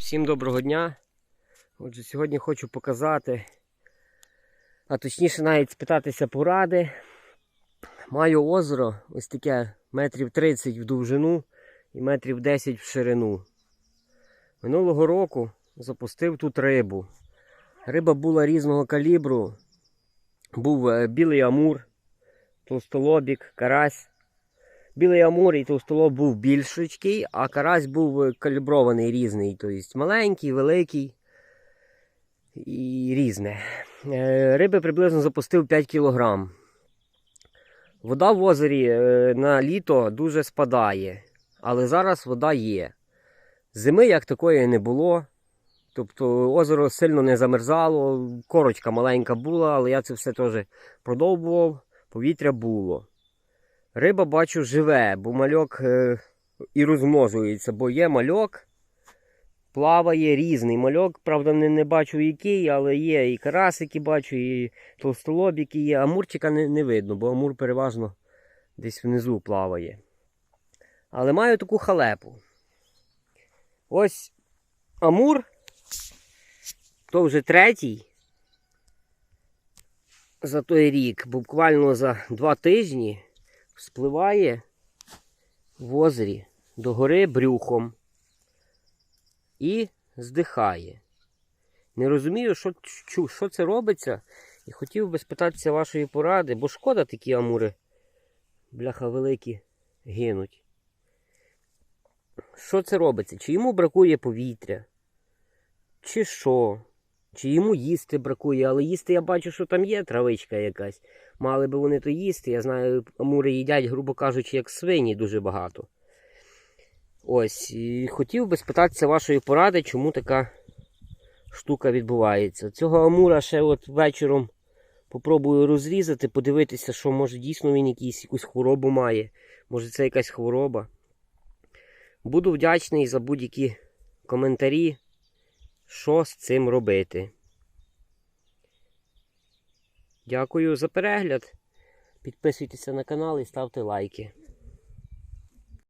Всім доброго дня. Отже, сьогодні хочу показати, а точніше навіть спитатися поради. Маю озеро ось таке метрів 30 в довжину і метрів 10 в ширину. Минулого року запустив тут рибу. Риба була різного калібру. Був е, білий амур, толстолобік, карась. Білий амур і толстолоб був більшечкий, а карась був калібрований різний, тобто маленький, великий і різне. Е, Риби приблизно запустив 5 кг. Вода в озері е, на літо дуже спадає, але зараз вода є. Зими як такої не було. Тобто озеро сильно не замерзало, корочка маленька була, але я це все теж продовбував, повітря було. Риба бачу живе, бо мальок е, і розмножується, бо є мальок, плаває різний мальок. Правда, не, не бачу який, але є і карасики бачу, і толстолобіки є. Амурчика не, не видно, бо амур переважно десь внизу плаває. Але маю таку халепу. Ось амур, то вже третій за той рік, буквально за два тижні спливає в озері до гори брюхом і здихає. Не розумію, що, що це робиться, і хотів би спитатися вашої поради, бо шкода такі амури, бляха великі, гинуть. Що це робиться? Чи йому бракує повітря? Чи що? Чи йому їсти бракує, але їсти я бачу, що там є травичка якась. Мали би вони то їсти. Я знаю, амури їдять, грубо кажучи, як свині дуже багато. Ось, і хотів би спитатися вашої поради, чому така штука відбувається. Цього амура ще от вечором попробую розрізати, подивитися, що може дійсно він якийсь, якусь хворобу має. Може це якась хвороба. Буду вдячний за будь-які коментарі, що з цим робити. Дякую за перегляд. Підписуйтеся на канал і ставте лайки.